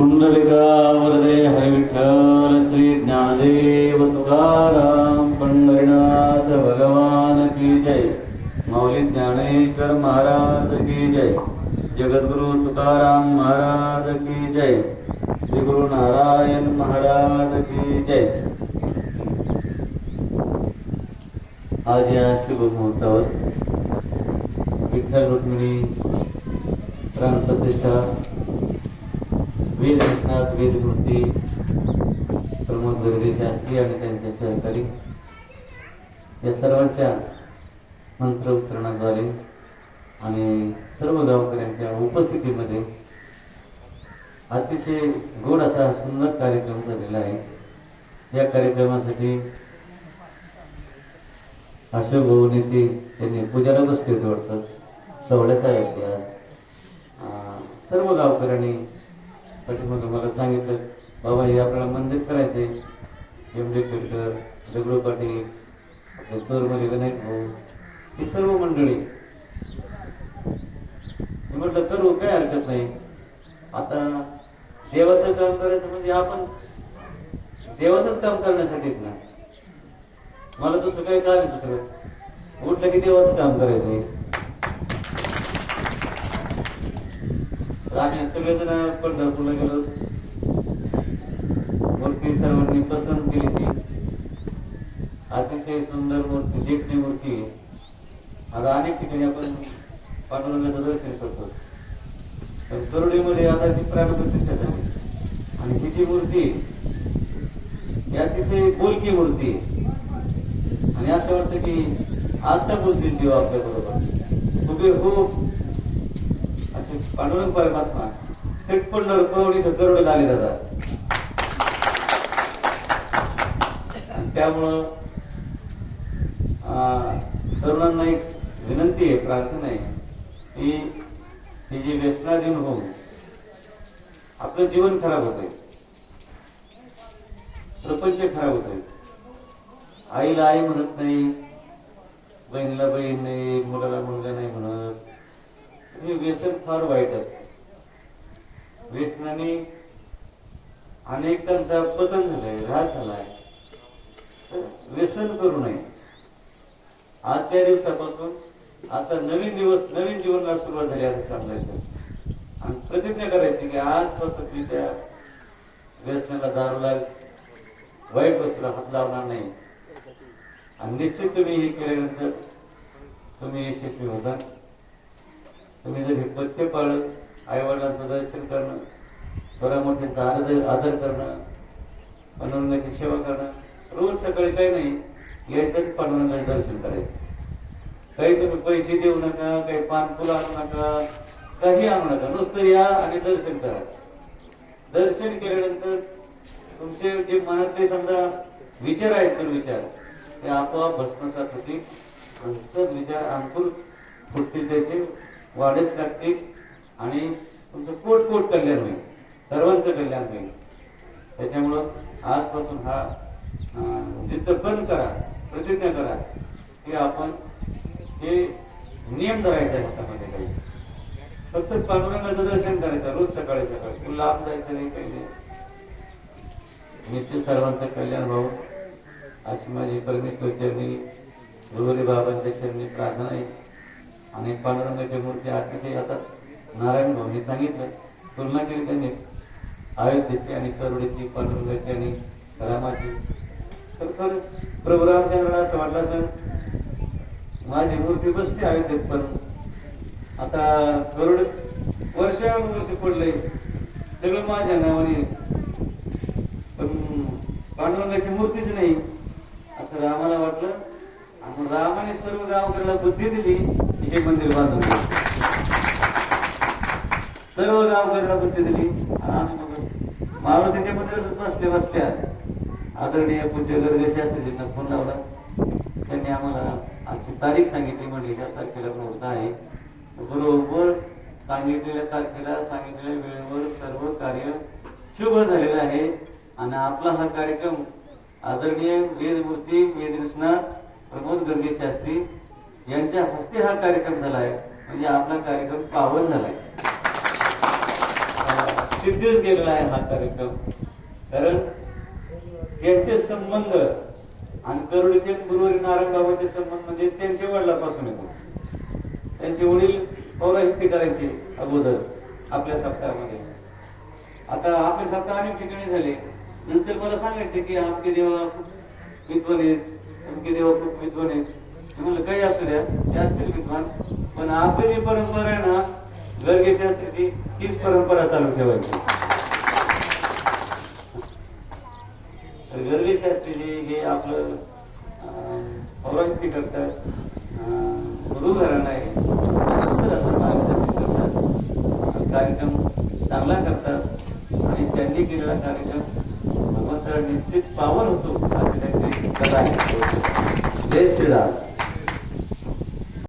पुंडलिका वरदे हरे विठ्ठल श्री ज्ञानदेव तुकाराम पंढरीनाथ भगवान की जय. माऊली ज्ञानेश्वर महाराज की जय. जगद्गुरु तुकाराम महाराज की जय. श्री गुरु नारायण महाराज की जय. आज या शुभ मुहूर्तावर विठ्ठल रुक्मिणी प्राणप्रतिष्ठा वेद विश्वनाथ वेदमूर्ती प्रमोद गर्गे शास्त्री आणि त्यांचे सहकारी. या सर्वांच्या मंत्र उच्चारणाद्वारे आणि सर्व गावकऱ्यांच्या उपस्थितीमध्ये अतिशय गोड असा सुंदर कार्यक्रम झालेला आहे. या कार्यक्रमासाठी अशोक भाऊ नेते त्यांनी पूजाला बसले होते वाटतं सवलत आहेत आज सर्व गावकऱ्यांनी पाठीमागे मला सांगितलं बाबा हे आपल्याला मंदिर करायचे डी फिल्टर दगडू पाटील आपले चोरमले विनायक भाऊ ही सर्व मंडळी. मी म्हटलं करू काय हरकत नाही. आता देवाचं काम करायचं म्हणजे आपण देवाचंच काम करण्यासाठीच ना. मला दुसरं काही काम आहे दुसरं. उठलं की देवाचं काम करायचंय. आम्ही सगळेजण पंढरपूरला गेलो मूर्ती सर्वांनी पसंत केली ती. अतिशय सुंदर मूर्ती देखणी मूर्ती. आता अनेक ठिकाणी आपण पांडुरंगाचं दर्शन करतो. पण करोडीमध्ये आता जी प्राणप्रतिष्ठा झाली. आणि तिची मूर्ती आहे, ही अतिशय बोलकी मूर्ती. आणि असं वाटतं की आता बोलतील देवा आपल्याबरोबर. खूप पांडुरंग परमात्मा थेट पंढर कवडी करोडे आले जातात आणि त्यामुळं तरुणांना एक विनंती आहे प्रार्थना आहे की ही जी व्यसनाधीन होऊन आपलं जीवन खराब होत आहे प्रपंच खराब होत आहे आईला आई म्हणत नाही बहिणीला बहीण नाही मुलाला मुलगा नाही म्हणत. हे व्यसन फार वाईट असत. व्यसनाने अनेकांचा पतन झालंय राहत झालाय. व्यसन करू नये. आजच्या दिवसापासून आता नवीन दिवस नवीन जीवनाला सुरुवात झाली असं सांगायचं. आणि प्रतिज्ञा करायची की आजपासून मी त्या व्यसनाला दारूला वाईट वस्तूला हात लावणार नाही. आणि निश्चित तुम्ही हे केल्यानंतर तुम्ही यशस्वी होता तुम्ही जर हे पथ्य पाळलं आईवडिलांचं दर्शन करणं थोड्या मोठ्यांचा आदर आदर करणं पांडुरंगाची सेवा करणं रोज सकाळी काही नाही यायचं पांडुरंगाचं दर्शन करायचं. काही तुम्ही पैसे देऊ नका काही पानफुलं आणू नका काही आणू नका नुसतं या आणि दर्शन करा. दर्शन केल्यानंतर तुमचे जे मनातले समजा विचार आहेत तर विचार. ते आपोआप भस्मसात होतील विचार अंकुर फुटतील त्याचे. वाढच लागतील आणि तुमचं कोट कोट कल्याण होईल. सर्वांचं कल्याण होईल. त्याच्यामुळं आजपासून हा जिद्द बंद करा प्रतिज्ञा करा की आपण हे नियम धरायचे हातामध्ये काही. फक्त पांडुरंगाचं दर्शन करायचं रोज सकाळी सकाळी. तुला लाभ जायचं नाही काही नाही. निश्चित सर्वांचं कल्याण भाऊ अशी माझी परमेश्वर चरणी गुरुरी बाबांच्या चरणी प्रार्थना आहे. आणि पांडुरंगाची मूर्ती अतिशय आता नारायण भाऊनी सांगितलं. तुलना केली त्यांनी. अयोध्येची आणि करुडीची पांडुरंगाची आणि रामाची. तर खरं प्रभू रामचंद्राला असं वाटलं सर माझी मूर्ती बसली अयोध्येत पण. आता करोड वर्षानुवर्ष पडलंय. सगळं माझ्या नावाने. पण पांडुरंगाची मूर्तीच नाही. असं रामाला वाटलं. आणि रामाने सर्व गावकऱ्याला बुद्धी दिली. हे मंदिर बांधून घे. सर्व गावकऱ्याला बुद्धी दिली आणि आम्ही मग मारुतीच्या मंदिरातच बसल्या बसल्या आदरणीय पूज्य गर्ग फोन लावला. त्यांनी आम्हाला आमची तारीख सांगितली म्हणजे त्या तारखेला मुहूर्त आहे. बरोबर सांगितलेल्या तारखेला सांगितलेल्या वेळेवर सर्व कार्य शुभ झालेलं आहे. आणि आपला हा कार्यक्रम आदरणीय वेदमूर्ती वेदविश्वनाथ प्रमोद गर्गे शास्त्री यांच्या हस्ते हा कार्यक्रम झाला आहे म्हणजे आपला कार्यक्रम पावन झालाय. सिद्धीच सिद्धच गेलेला आहे हा कार्यक्रम. कारण त्यांचे संबंध आणि गरुडीचे गुरुवारी नारंगामध्ये संबंध म्हणजे त्यांच्या वडिलापासून येतो त्यांचे वडील पौराहित्य करायचे अगोदर आपल्या सप्ताहामध्ये आता आपले सप्ताह अनेक ठिकाणी झाले. नंतर मला सांगायचे की आपके देवा खूप विद्वान आहेत. आमके देवा खूप विद्वान आहेत. म्हणलं काही असू द्या शास्त्री असतील विद्वान पण आपली जी परंपरा आहे ना गर्गे शास्त्रीची तीच परंपरा चालू ठेवायची. गर्गे शास्त्रीजी हे आपलं पौराहित्य करतात गुरु आहे. सुंदर असं मार्गदर्शन करतात. कार्यक्रम चांगला करतात. आणि त्यांनी केलेला कार्यक्रम भगवंतरा निश्चित पावन होतो. अशी त्यांची कला आहे. जय श्रीराम.